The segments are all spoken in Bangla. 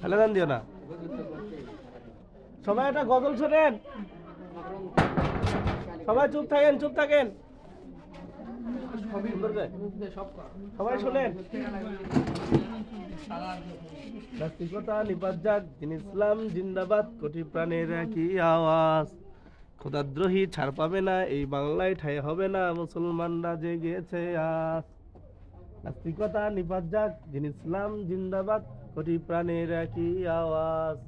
ফেলে দেন, দিও না। সবাই একটা গজল শোনেন। সবাই চুপ থাকেন চুপ থাকেন। সবাই শোনেন। নাস্তিকতা দিন ইসলাম, জিন্দাবাদ, কোটি প্রাণের একই আওয়াজ। খোদাদ্রোহী ছাড় পাবে না, এই বাংলায় ঠাই হবে না, মুসলমানরা জেগেছে আজ। নাস্তিকতা নিপাত যাক দিন ইসলাম জিন্দাবাদ কোটি প্রাণের একই আওয়াজ।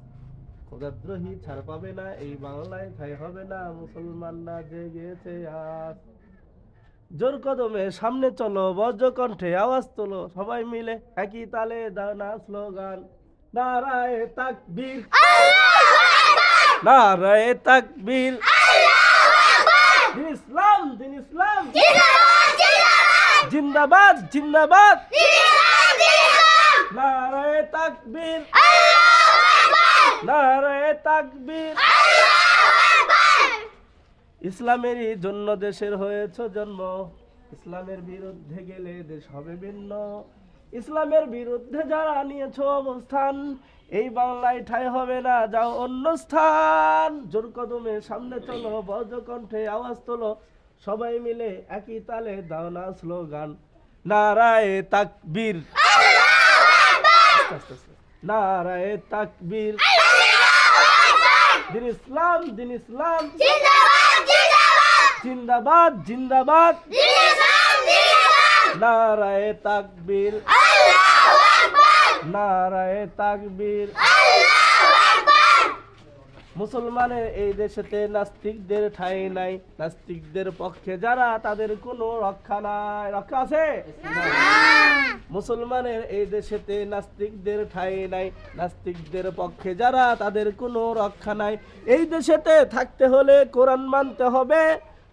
খোদাদ্রোহী ছাড় পাবে না এই বাংলায় ঠাই হবে না মুসলমানরা জেগেছে আজ। জোর কদমে সামনে চলো বজ্র কণ্ঠে আওয়াজ তোলো সবাই মিলে একই তালে দাও না স্লোগান। নারায়ে তাকবীর। নারায়ে তাকবীর দিন ইসলাম দিন ইসলাম জিন্দাবাদ জিন্দাবাদ। নারায়ে তাকবীর। নারায়ে তাকবীর। ইসলামেরই জন্য দেশের হয়েছে জন্ম। ইসলামের বিরুদ্ধে গেলে দেশ হবে ভিন্ন। ইসলামের বিরুদ্ধে যারা নিয়েছ অবস্থান এই বাংলায় ঠাই হবে না যাও অন্য স্থান। জোর কদমে সামনে চলো বজ্রকণ্ঠে আওয়াজ তোলো। সবাই মিলে একই তালে দাও না স্লোগান। নারায়ে তাকবীর। নারায়ে তাকবীর। দিন ইসলাম দিন ইসলাম। জিন্দাবাদ জিন্দাবাদ। নারায়ে তাকবীর। নারায়ে তাকবীর। মুসলমানের এই দেশেতে নাস্তিকদের ঠাঁই নাই। নাস্তিকদের পক্ষে যারা তাদের কোনো রক্ষা নাই। রক্ষা আছে? মুসলমানের এই দেশেতে নাস্তিকদের ঠাঁই নাই। নাস্তিকদের পক্ষে যারা তাদের কোনো রক্ষা নাই। এই দেশেতে থাকতে হলে কোরআন মানতে হবে।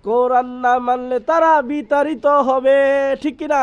কোরআন না মানলে তারা বিতাড়িত হবে। ঠিক কিনা?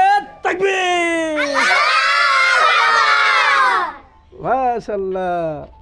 তাকবীর মাশাআল্লাহ।